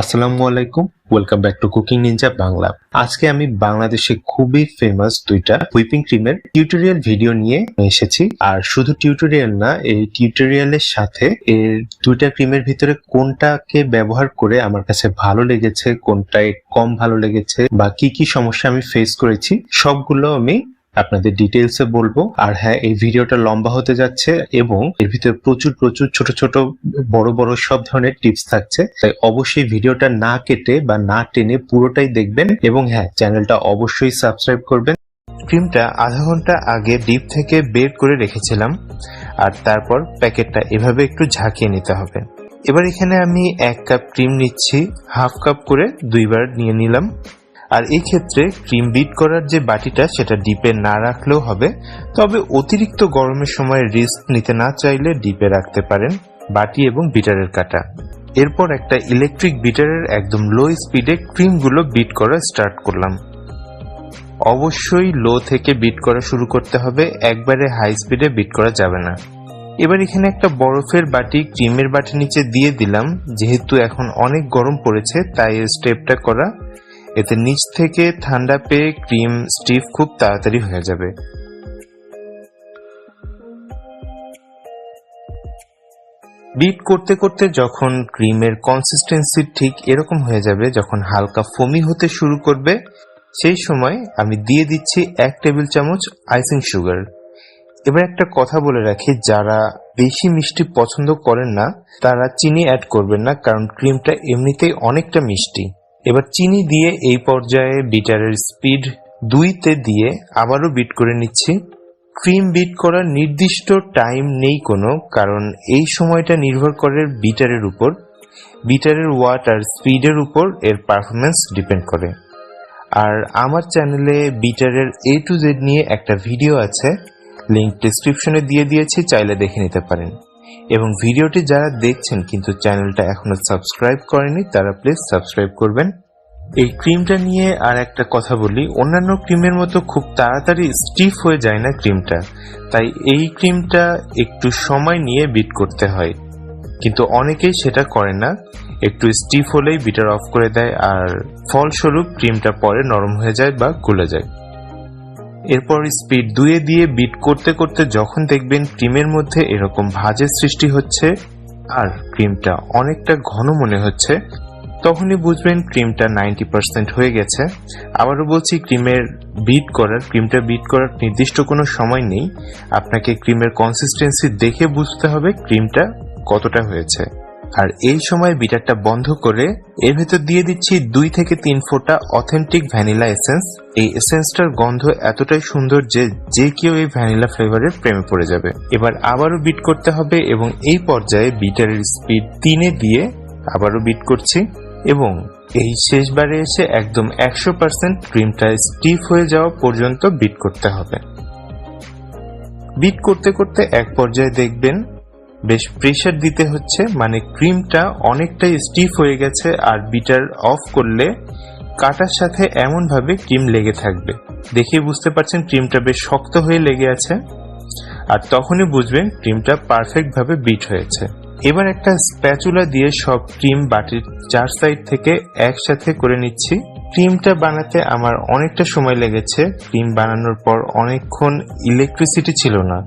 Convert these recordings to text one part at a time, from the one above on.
আসসালামু আলাইকুম welcome back to cooking ninja Bangla আজকে আমি বাংলাদেশে খুবই ফেমাস দুইটা হুইপিং ক্রিমের টিউটোরিয়াল ভিডিও নিয়ে এসেছি। আর শুধু টিউটোরিয়াল না, এই টিউটোরিয়ালের সাথে এর দুইটা ক্রিমের ভিতরে কোনটাকে ব্যবহার করে আমার কাছে ভালো লেগেছে, কোনটায় কম ভালো লেগেছে, বা কি কি সমস্যা আমি ফেস করেছি, সবগুলো আমি আপনাদের ডিটেলসে বলব। আর হ্যাঁ এই ভিডিওটা লম্বা হতে যাচ্ছে এবং এর ভিতরে প্রচুর প্রচুর ছোট ছোট, বড় বড় সব ধরনের টিপস থাকছে। তাই অবশ্যই ভিডিওটা না কেটে বা না টেনে পুরোটাই দেখবেন এবং হ্যাঁ চ্যানেলটা অবশ্যই সাবস্ক্রাইব করবেন। ক্রিমটা আধা ঘণ্টা আগে ডিপ থেকে বের করে রেখেছিলাম। আর তারপর প্যাকেটটা এভাবে একটু ঝাঁকিয়ে নিতে হবে। এবার এখানে আমি এক কাপ ক্রিম নিচ্ছি। হাফ কাপ করে দুইবার নিয়ে নিলাম। আর এই ক্ষেত্রে ক্রিম বিট করার যে বাটিটা, সেটা ডিপে না রাখলেও হবে। তবে অতিরিক্ত গরমের সময় রিস্ক নিতে না চাইলে ডিপে রাখতে পারেন বাটি এবং বিটারের কাটা। এরপর একটা ইলেকট্রিক বিটারের একদম লো স্পিডে ক্রিমগুলো বিট করা স্টার্ট করলাম। অবশ্যই লো থেকে বিট করা শুরু করতে হবে, একবারে হাই স্পিডে বিট করা যাবে না। এবার এখানে একটা বরফের বাটি, ক্রিমের বাটি নিচে দিয়ে দিলাম। যেহেতু এখন অনেক গরম পড়েছে, তাই স্টেপটা করা এতে নিচ থেকে ঠান্ডা পেয়ে ক্রিম স্টিফ খুব তাড়াতাড়ি হয়ে যাবে। বিট করতে করতে যখন ক্রিমের কনসিস্টেন্সি ঠিক এরকম হয়ে যাবে, যখন হালকা ফমি হতে শুরু করবে, সেই সময় আমি দিয়ে দিচ্ছি এক টেবিল চামচ আইসিং সুগার এবার একটা কথা বলে রাখি, যারা বেশি মিষ্টি পছন্দ করেন না, তারা চিনি অ্যাড করবেন না, কারণ ক্রিমটা এমনিতেই অনেকটা মিষ্টি। এবার চিনি দিয়ে এই পর্যায়ে বিটারের স্পিড দুইতে দিয়ে আবারও বিট করে নিচ্ছি। ক্রিম বিট করার নির্দিষ্ট টাইম নেই কোনো, কারণ এই সময়টা নির্ভর করে বিটারের উপর। বিটারের ওয়াট আর স্পিডের উপর এর পারফরমেন্স ডিপেন্ড করে। আর আমার চ্যানেলে বিটারের এ টু জেড নিয়ে একটা ভিডিও আছে লিঙ্ক ডিসক্রিপশনে দিয়ে দিয়েছি, চাইলে দেখে নিতে পারেন। এবং ভিডিওটি যারা দেখছেন কিন্তু চ্যানেলটা এখনও সাবস্ক্রাইব করেনি, তারা প্লিজ সাবস্ক্রাইব করবেন। এই ক্রিমটা নিয়ে আর একটা কথা বলি, অন্যান্য ক্রিমের মতো খুব তাড়াতাড়ি স্টিফ হয়ে যায় না ক্রিমটা, তাই এই ক্রিমটা একটু সময় নিয়ে বিট করতে হয়। কিন্তু অনেকেই সেটা করে না, একটু স্টিফ হলেই বিটার অফ করে দেয়, আর ফলস্বরূপ ক্রিমটা পরে নরম হয়ে যায় বা গলে যায়। এরপর স্পিড দুয়ে দিয়ে বিট করতে করতে যখন দেখবেন ক্রিমের মধ্যে এরকম ভাজের সৃষ্টি হচ্ছে, আর ক্রিমটা অনেকটা ঘন মনে হচ্ছে, তখনই বুঝবেন ক্রিমটা নাইনটি পার্সেন্ট হয়ে গেছে। আবারও বলছি ক্রিমের বিট করার ক্রিমটা বিট করার নির্দিষ্ট কোনো সময় নেই। আপনাকে ক্রিমের কনসিস্টেন্সি দেখে বুঝতে হবে ক্রিমটা কতটা হয়েছে। আর এই সময় বিটারটা বন্ধ করে এর ভেতর দিয়ে দিচ্ছি দুই থেকে তিন ফোঁটা অথেন্টিক ভ্যানিলা এসেন্স এই এসেন্সটার গন্ধ এতটাই সুন্দর যে যে কেউ এই ভ্যানিলা ফ্লেভারের প্রেমে পড়ে যাবে। এবার আবারও বিট করতে হবে এবং এই পর্যায়ে বিটারের স্পিড তিনে দিয়ে আবারও বিট করছি এবং এই শেষবারে এসে একদম একশো পার্সেন্ট ক্রিমটা স্টিফ হয়ে যাওয়া পর্যন্ত বিট করতে হবে। বিট করতে করতে এক পর্যায়ে দেখবেন বেশ প্রেশার দিতে হচ্ছে মানে ক্রিমটা অনেকটাই স্টিফ হয়ে গেছে আর বিটার অফ করলে কাটার সাথে এমন ভাবে ক্রিম লেগে থাকবে। দেখে বুঝতে পারছেন ক্রিমটা বেশ শক্ত হয়ে লেগে আছে। আর তখনই বুঝবেন ক্রিমটা পারফেক্ট ভাবে বিট হয়েছে। এবার একটা স্প্যাচুলা দিয়ে সব ক্রিম বাটির চার সাইড থেকে একসাথে করে নিচ্ছি। ক্রিমটা বানাতে আমার অনেকটা সময় লেগেছে। ক্রিম বানানোর পর অনেকক্ষণ ইলেকট্রিসিটি ছিল না।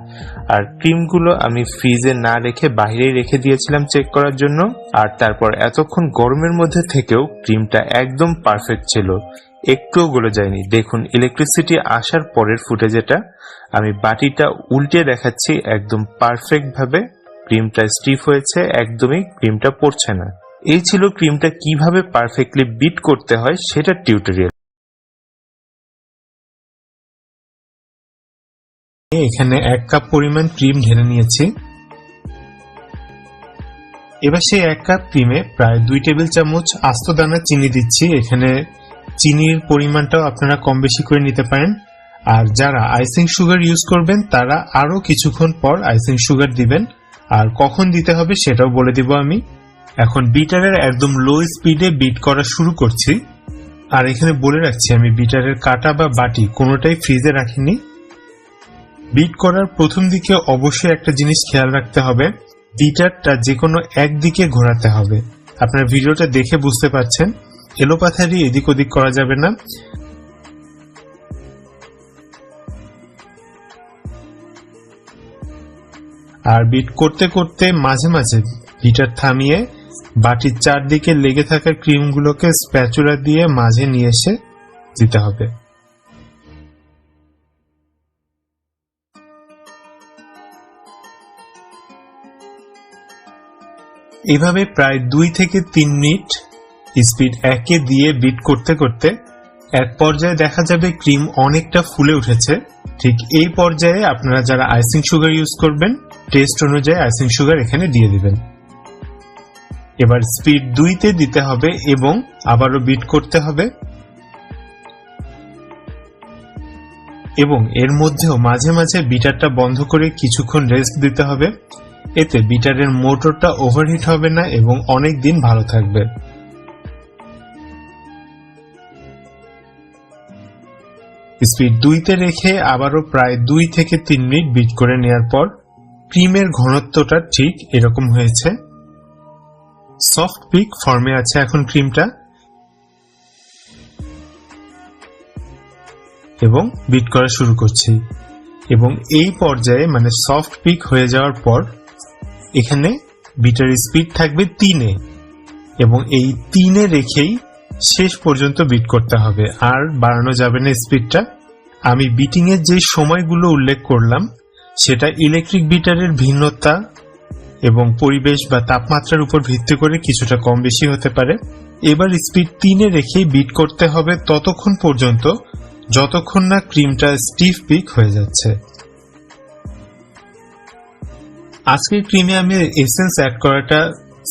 আর ক্রিমগুলো আমি ফ্রিজে না রেখে বাইরেই রেখে দিয়েছিলাম চেক করার জন্য। আর তারপর এতক্ষণ গরমের মধ্যে থেকেও ক্রিমটা একদম পারফেক্ট ছিল। একটুও গলে যায়নি। দেখুন ইলেকট্রিসিটি আসার পরের ফুটেজেটা। আমি বাটিটা উল্টে দেখাচ্ছি, একদম পারফেক্ট ভাবে। ক্রিমটা স্টিফ হয়েছে, একদমই ক্রিমটা পড়ছে না। এই ছিল ক্রিমটা কীভাবে পারফেক্টলি বিট করতে হয় সেটার টিউটোরিয়াল এখানে এক কাপ পরিমাণ ক্রিম ঢেলে নিয়েছি। এবার সেই এক কাপ ক্রিমে প্রায় দুই টেবিল চামচ আস্ত দানা চিনি দিচ্ছি। এখানে চিনির পরিমাণটাও আপনারা কম বেশি করে নিতে পারেন। আর যারা আইসিং সুগার ইউজ করবেন, তারা আরও কিছুক্ষণ পর আইসিং সুগার দিবেন। আর কখন দিতে হবে সেটাও বলে দিব আমি। এখন বিটারের একদম লো স্পিডে বিট করা শুরু করছি। আর এখানে বলে রাখছি, আমি বিটারের কাটা বা বাটি কোনোটাই ফ্রিজে রাখিনি। বিট করার প্রথম দিকে অবশ্যই একটা জিনিস খেয়াল রাখতে হবে, বিটারটা যে কোনো একদিকে ঘোরাতে হবে। আপনার ভিডিওটা দেখে বুঝতে পারছেন, এলোপাথারি এদিক ওদিক করা যাবে না। আর বিট করতে করতে মাঝে মাঝে বিটার থামিয়ে বাটির চারদিকে লেগে থাকা ক্রিমগুলোকে স্প্যাচুলা দিয়ে মাঝে নিয়ে এসে দিতে হবে। এভাবে প্রায় দুই থেকে তিন মিনিট স্পিড একে দিয়ে বিট করতে করতে এক পর্যায়ে দেখা যাবে ক্রিম অনেকটা ফুলে উঠেছে। ঠিক এই পর্যায়ে আপনারা যারা আইসিং সুগার ইউজ করবেন, টেস্ট অনুযায়ী আইসিং সুগার এখানে দিয়ে দিবেন। এবার স্পিড দুইতে দিতে হবে এবং আবারও বিট করতে হবে। এবং এর মধ্যেও মাঝে মাঝে বিটারটা বন্ধ করে কিছুক্ষণ রেস্ট দিতে হবে। এতে বিটারের মোটরটা ওভারহিট হবে না এবং অনেক দিন ভালো থাকবে। স্পিড দুইতে রেখে আবারও প্রায় দুই থেকে তিন মিনিট বিট করে নেওয়ার পর ক্রিমের ঘনত্বটা ঠিক এরকম হয়েছে। সফট পিক ফর্মে আছে এখন ক্রিমটা। এবং বিট করা শুরু করছি। এবং এই পর্যায়ে মানে সফট পিক হয়ে যাওয়ার পর এখানে বিটার স্পিড থাকবে তিনে। এবং এই তিনে রেখেই শেষ পর্যন্ত বিট করতে হবে। আর বাড়ানো যাবে না স্পিডটা। আমি বিটিং এর যে সময়গুলো উল্লেখ করলাম, সেটা ইলেকট্রিক বিটারের ভিন্নতা এবং পরিবেশ বা তাপমাত্রার উপর ভিত্তি করে কিছুটা কম বেশি হতে পারে। এবার স্পিড তিনে রেখে বিট করতে হবে ততক্ষণ পর্যন্ত, যতক্ষণ না ক্রিমটা স্টিফ পিক হয়ে যাচ্ছে। আজকের ক্রিমে আমি এসেন্স অ্যাড করাটা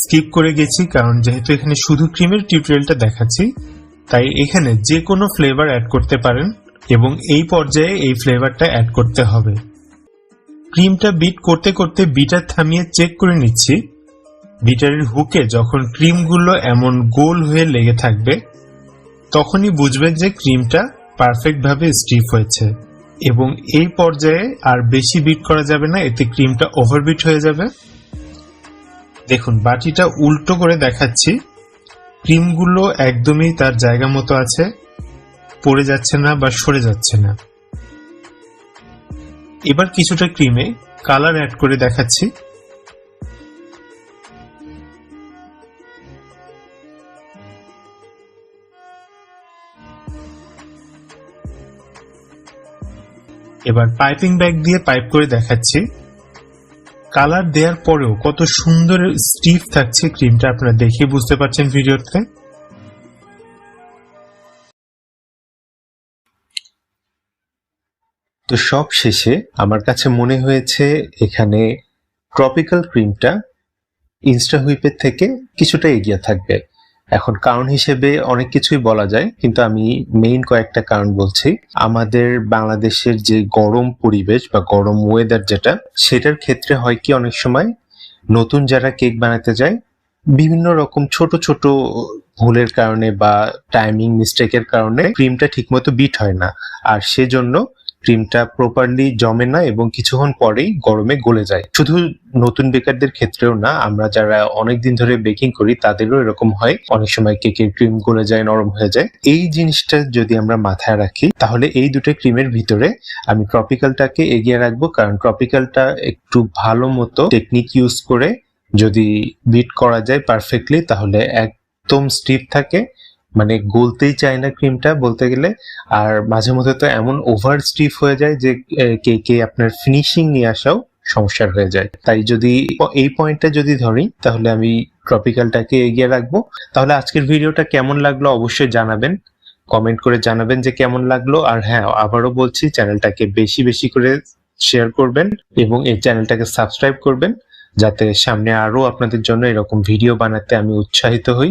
স্কিপ করে গেছি, কারণ যেহেতু এখানে শুধু ক্রিমের টিউটোরিয়ালটা দেখাচ্ছি, তাই এখানে যে কোনো ফ্লেভার অ্যাড করতে পারেন এবং এই পর্যায়ে এই ফ্লেভারটা অ্যাড করতে হবে। ক্রিমটা বিট করতে করতে বিটার থামিয়ে চেক করে নিচ্ছি। বিটারের হুকে যখন ক্রিমগুলো এমন গোল হয়ে লেগে থাকবে, তখনই বুঝবেন যে ক্রিমটা পারফেক্ট ভাবে স্টিফ হয়েছে এবং এই পর্যায়ে আর বেশি বিট করা যাবে না, এতে ক্রিমটা ওভারবিট হয়ে যাবে। দেখুন, বাটিটা উল্টো করে দেখাচ্ছি। ক্রিমগুলো একদমই তার জায়গা মতো আছে, পড়ে যাচ্ছে না বা সরে যাচ্ছে না। এবার কিছুটা ক্রিমে কালার অ্যাড করে দেখাচ্ছি। এবার পাইপিং ব্যাগ দিয়ে পাইপ করে দেখাচ্ছি। কালার দেওয়ার পরেও কত সুন্দর স্টিফ থাকছে ক্রিমটা আপনারা দেখে বুঝতে পারছেন ভিডিওতে তো সব শেষে আমার কাছে মনে হয়েছে এখানে ট্রপিক্যাল ক্রিমটা ইনস্টা হুইপের থেকে কিছুটা এগিয়ে থাকবে। এখন কারণ হিসেবে অনেক কিছুই বলা যায়, কিন্তু আমি মেইন কয়েকটা কারণ বলছি। আমাদের বাংলাদেশের যে গরম পরিবেশ বা গরম ওয়েদার যেটা, সেটার ক্ষেত্রে হয় কি অনেক সময় নতুন যারা কেক বানাতে যায়, বিভিন্ন রকম ছোট ছোট ভুলের কারণে বা টাইমিং মিস্টেকের কারণে ক্রিমটা ঠিকমতো বিট হয় না। আর সেজন্য ক্রিমটা প্রপারলি জমে না এবং কিছুক্ষণ পরেই গরমে গলে যায়। শুধু নতুন বেকারদের ক্ষেত্রেও না, আমরা যারা অনেক দিন ধরে বেকিং করি, তাদেরও এরকম হয়। অনেক সময় কেকের ক্রিম গলে যায়, নরম হয়ে যায়। এই জিনিসটা যদি আমরা মাথায় রাখি, তাহলে এই দুটো ক্রিমের ভিতরে আমি ট্রপিক্যালটাকে এগিয়ে রাখব। কারণ ট্রপিক্যালটা একটু ভালো মতো টেকনিক ইউজ করে যদি বিট করা যায় পারফেক্টলি তাহলে একদম স্টিফ থাকে। মানে গলতেই চায় না ক্রিমটা বলতে গেলে। আর মাঝে মধ্যে তো এমন ওভার স্টিফ হয়ে যায় যে কেকে আপনার ফিনিশিং নিয়ে আসাও সমস্যার হয়ে যায়। তাই যদি এই পয়েন্টটা যদি ধরি, তাহলে আমি ট্রপিক্যালটাকে এগিয়ে রাখব। তাহলে আজকের ভিডিওটা কেমন লাগল অবশ্যই জানাবেন। কমেন্ট করে জানাবেন যে কেমন লাগল। আর হ্যাঁ আবারও বলছি চ্যানেলটাকে বেশি বেশি করে শেয়ার করবেন এবং এই চ্যানেলটাকে সাবস্ক্রাইব করবেন। যাতে সামনে আরও আপনাদের জন্য এরকম ভিডিও বানাতে আমি উৎসাহিত হই।